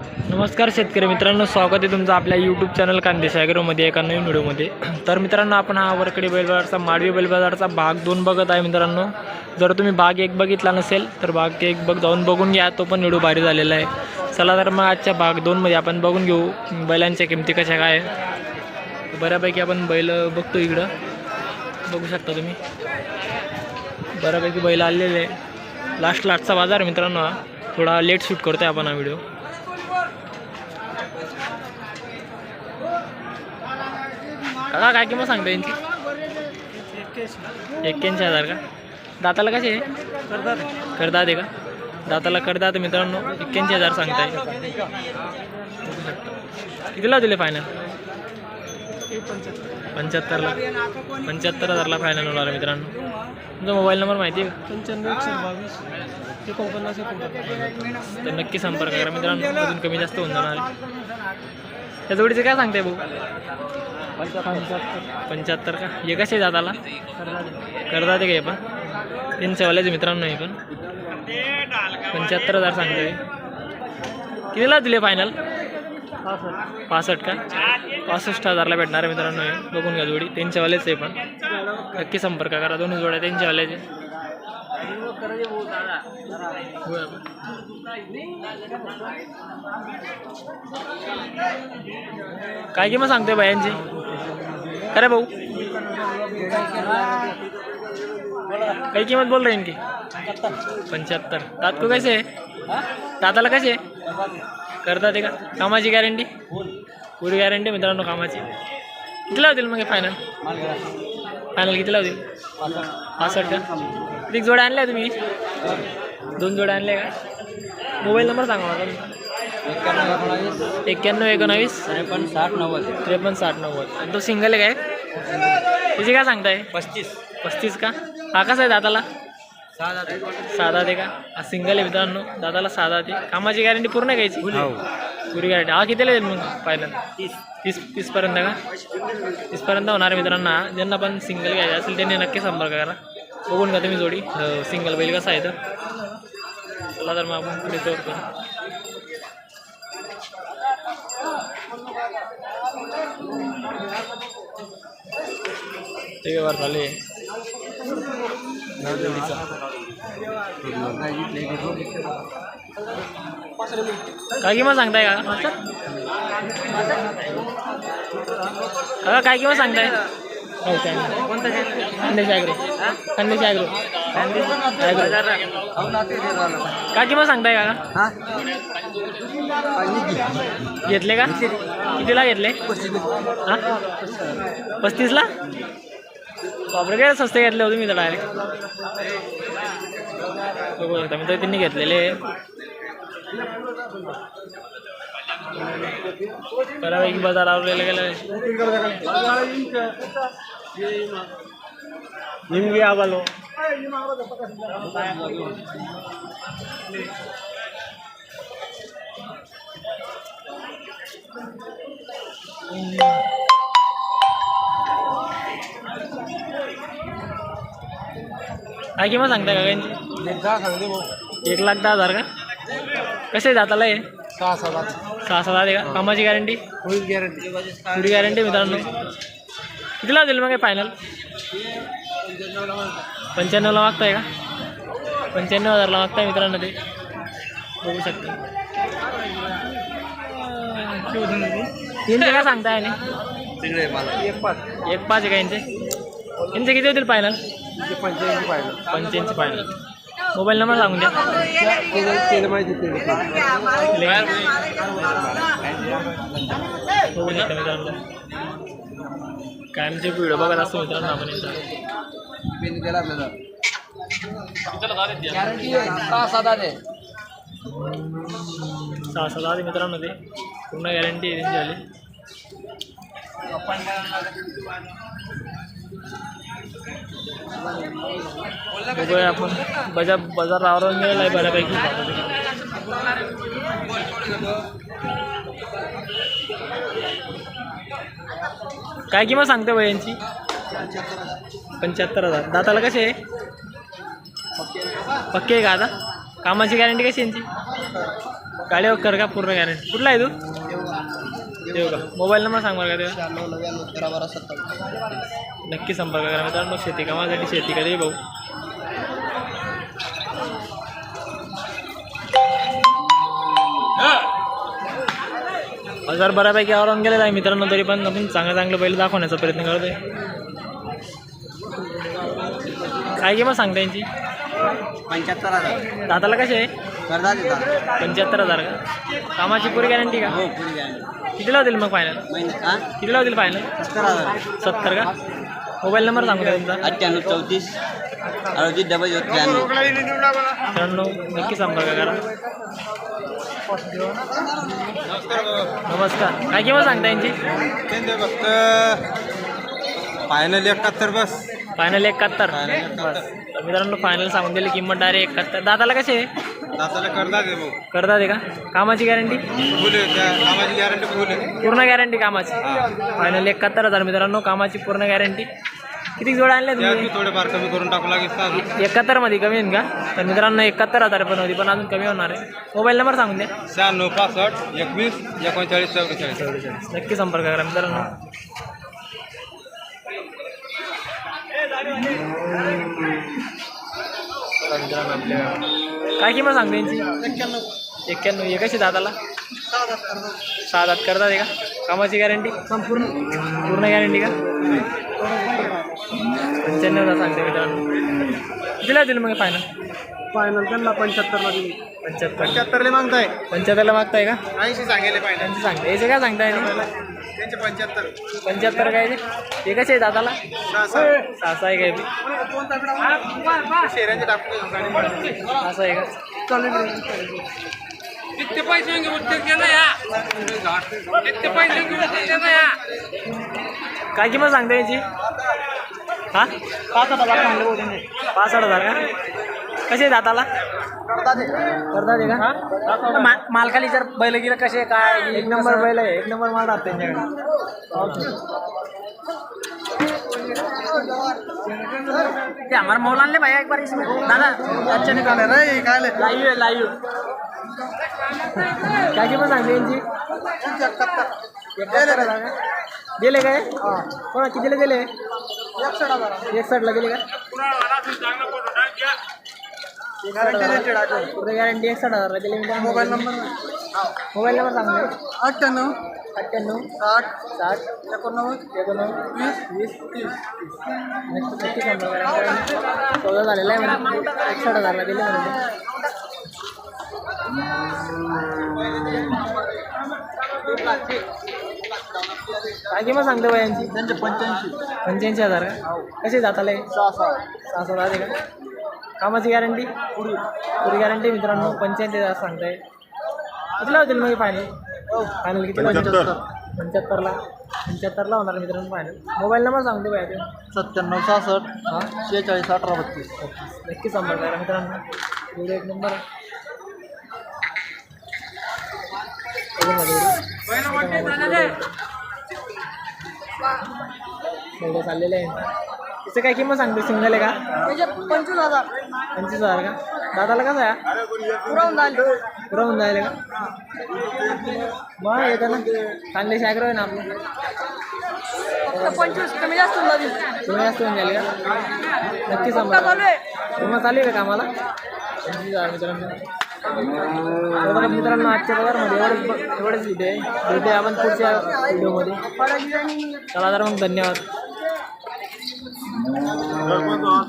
नमस्कार शेतकरी मित्रांनो स्वागत आहे तुमचं आपल्या यूट्यूब चॅनल कांदेश ॲग्रोमध्ये एका नवीन व्हिडिओमध्ये. तर मित्रांनो आपण हा वरकडे बैलबाजारचा माडवी बैलबाजारचा भाग दोन बघत आहे मित्रांनो. जर तुम्ही भाग एक बघितला नसेल तर भाग एक बघ जाऊन बघून घ्या. तो पण व्हिडिओ भारी झालेला आहे. चला तर मग आजच्या भाग दोनमध्ये आपण बघून घेऊ बैलांच्या किमती कशा काय बऱ्यापैकी आपण बैल बघतो इकडं. बघू शकता तुम्ही. बऱ्यापैकी बैल आलेले आहे. लास्ट लास्टचा बाजार मित्रांनो हा. थोडा लेट शूट आहे आपण हा व्हिडिओ. काका काय किंमत सांगता यांची? एक्क्याऐंशी हजार का? दाताला कसे आहे? करदात आहे का? दाताला करदात तर मित्रांनो एक्क्याऐंशी हजार सांगताय. बघू कितीला दिले फायनल पंच्याहत्तरला. पंच्याहत्तर हजारला फायनल होणार मित्रांनो. तुमचा मोबाईल नंबर माहिती आहे का? पंच्याण्णव एकशे बावीस एकोणपन्नास एकोणपन्नास तर नक्की संपर्क करा मित्रांनो अजून कमी जास्त होऊन जाणार आहे. त्या जोडीचं काय सांगताय भाऊ? पंच्याहत्तर का? हे कसे दाताला करतात का हे पण? त्यांच्यावाल्याचे मित्रांनो हे पण. पंच्याहत्तर हजार सांगतोय. कितीला दिले फायनल पासष्ट का? पासष्ट हजारला भेटणार आहे मित्रांनो हे. बघून घ्या जोडी. त्यांच्यावालेच आहे पण. नक्की संपर्क करा. दोन्ही जोड्या त्यांच्यावाल्याचे काय किंमत सांगतोय बायांची खरे भाऊ. काही किंमत बोल रहे इनकी पंच्याहत्तर. दात को कैसे आहे? दाताला कसे आहे? करतात का? कामाची गॅरंटी पुरी गॅरंटी मित्रांनो कामाची. कितीला होतील मग फायनल फायनल कितीला होतील पासष्ट का? किती जोड्या आणल्या तुम्ही? दोन जोड्या आणल्या का? मोबाईल नंबर सांगा मला. एक्क्याण्णव एकोणावीस. त्रेपन्न साठ नव्वद. त्रेपन्न साठ नव्वद आणि तो सिंगल आहे काय? त्याची काय सांगताय? पस्तीस. पस्तीस का? हा कसा आहे सहा साधा ते का? हा सिंगल आहे मित्रांनो. दादाला साधा ते कामाची गॅरंटी पूर्ण घ्यायची पुरी गॅरंटी हा कितीला येईल मग फायनल तीस. तीस तीसपर्यंत का? तीसपर्यंत होणार मित्रांना. ज्यांना पण सिंगल घ्यायचं असेल त्यांनी नक्की संपर्क करा. बघून का तुम्ही जोडी. सिंगल बैल कसा आहे तर चला तर मग आपण पुढे करू ते व्यवहार झाले जोडीचा काय किंमत सांगताय का? काका काय किंमत सांगताय? खंडेश काय खंडेश आयग्रो काय किंमत सांगताय का घेतले का? कितीला घेतले? हा? पस्तीसला? बापरे काय स्वस्त घेतले होते मी तर डायरेक्ट बघू शकता मी तर त्यांनी घेतलेले. बऱ्यापैकी बाजार आवरलेलं गेलं. निम्गे आवालो काय किंमत सांगता का भाऊ. एक लाख दहा हजार का? कसे जाताला हे? सहा सात सहा सात आहे का? कामाची गॅरंटी होईल गॅरंटी पुरी गॅरंटी मित्रांनो. कितीला दिली मग फायनल पंच्याण्णवला मागताय का? पंच्याण्णव हजारला मागताय मित्रांनो ते. बघू शकता. यांचे काय सांगताय आणि? तिकडे मला. एक पाच. एक पाच आहे का यांचे? यांचे किती होतील फायनल पंच्याऐंशी पाहिलं पंच्याऐंशी फायनल मोबाईल नंबर सांगून द्या. कायमचे म्हणजे व्हिडिओ बघत असतो मित्रांनो आपण यांचा सहा सात आधी मित्रांनो ते. पूर्ण गॅरंटी आहे त्यांची झाली. बघूया आपण. बजा बाजार आवरून मिळेल आहे बऱ्यापैकी. काय किंमत सांगते बा यांची? पंच्याहत्तर हजार. दाताला कसे आहे? पक्के आहे का आता? कामाची गॅरंटी कशी आहे यांची? गाडी कर का? पूर्ण गॅरंटी कुठला आहे तू? देऊ का मोबाईल नंबर सांग बरं का तेव्हा शहाण्णव नव्याण्णव तेरा बारा सत्तावीस नक्की संपर्क करा मित्रांनो. शेती कामासाठी शेती कधी भाऊ? हजार बऱ्यापैकी आवरून गेलेला आहे मित्रांनो तरी पण आपण चांगलं चांगलं पहिले दाखवण्याचा प्रयत्न करतोय. काय किंमत सांगता यांची? पंच्याहत्तर हजार. दाताला कसे आहे? देतात पंच्याहत्तर हजार का? कामाची पुरी गॅरंटी का? हो पुरी गॅरंटी कितीला होतील मग फायनल महिने हा? कितीला होतील फायनल सत्तर हजार. सत्तर का? मोबाईल नंबर सांगू का तुमचा? अठ्ठ्याण्णव चौतीस अडतीस डबल झिरो त्र्याण्णव. नक्की संपर्क करा नमस्कार. काय किंमत सांगता यांची? फक्त फायनल एकाहत्तर बस. फायनल एकाहत्तर. बस. तर मित्रांनो फायनल सांगून दिली किंमत डायरेक्ट एकाहत्तर. दादाला कसे आहे? दाताला करदा दे भाऊ. करता ते का? कामाची गॅरंटी फुल आहे त्या कामाची गॅरंटी फुल आहे. पूर्ण गॅरंटी कामाची. फायनल एकाहत्तर हजार मित्रांनो कामाची पूर्ण गॅरंटी किती जोड आणल्या त्या तुम्ही थोडेफार कमी करून टाकू लागेल एकाहत्तरमध्ये कमी होईल का? तर मित्रांनो एकाहत्तर हजार पण होती पण अजून कमी होणार आहे. मोबाईल नंबर सांगून द्या शहाण्णव पासष्ट एकवीस एकोणचाळीस चौवेचाळीस. नक्की संपर्क करा मित्रांनो बघा मित्रांनो आपल्या काय किंमत सांगते यांची? एक्क्याण्णव. हे कशी दाताला सहा दात करतात का? कामाची गॅरंटी संपूर्ण. पूर्ण गॅरंटी का? पंच्याण्णवला सांगते मित्रांनो. दिला दिलं मग फायनल फायनल त्यांना पंच्याहत्तरला दिली. पंच्याहत्तर. पंच्याहत्तरला मागताय. पंच्याहत्तरला मागताय का? ऐंशी सांगेले फायनल त्यांचं सांगते. याचे काय सांगताय त्यांचे पंच्याहत्तर. पंच्याहत्तर काय ते? कसे आहे दादाला? सहा सहा सहा आहे काय ते? शेऱ्यांचे टाकून गाडी असं आहे का? किती पैसे किती पैसे काय किंमत सांगता याची? हा? पाच हजार पाच आठ हजार का? कसे दाताला? मा- मालकाली जर बैल गेलं कसे? काय? एक नंबर बैल आहे एक नंबर माल राहत त्यांच्याकडे. ते हमारे मौलान ले भैया एक बार. इसमें दादा अच्छा निकाले. रे काय लाईव्ह आहे लाईव्ह काय किंमत सांगते यांची? दिले काय? कोणा कितीला दिले एकसठला दिले का? गॅरंटी एकसठ हजारला दिले मोबाईल नंबर मोबाईल नंबर सांगते अठ्ठ्याण्णव. अठ्ठ्याण्णव. साठ. साठ. एकोणनव्वद. एकोणनव्वद. वीस. वीस. तीस. नक्की. कारण चौदा झालेला आहे म्हणजे एकसठ हजारला दिले म्हणजे काय किंमत सांगते बाई यांची? त्यांचे पंच्याऐंशी. पंच्याऐंशी हजार का? कसे जाताले? सहा सहा. सहा सात आहे का? कामाची गॅरंटी पुरी पुरी गॅरंटी मित्रांनो पंच्याऐंशी हजार सांगताय. कितीला होतील मग फायनल फायनल किती? पंच्याहत्तर. पंच्याहत्तरला पंच्याहत्तरला होणार मित्रांनो फायनल मोबाईल नंबर सांगतो बाय ते सत्त्याण्णव सहासष्ट हां? शेहेचाळीस अठरा बत्तीस. नक्की संपर्क करा मित्रांनो. व्हिडिओ एक नंबर चाललेले आहे. तिचं काय किंमत सांगते? सिंगल आहे का? पंचवीस हजार. पंचवीस हजार का? दादाला कसं आहे? पुरवून झाले पुरवून जायला का? मग येतं ना. चांगले शागर आहे ना आपलं. पंचवीस कमी जास्त झाली तुम्ही जास्त होऊन जाईल का? नक्की सांगा. तुम्हाला चालू आहे का कामाला? पंचवीस हजार मित्रांनो. तर मित्रांनो आजच्या पगारमध्ये एवढंच एवढंच आहे भेटूया आपण पुढच्या व्हिडिओमध्ये. चला तर मग धन्यवाद. 来关注啊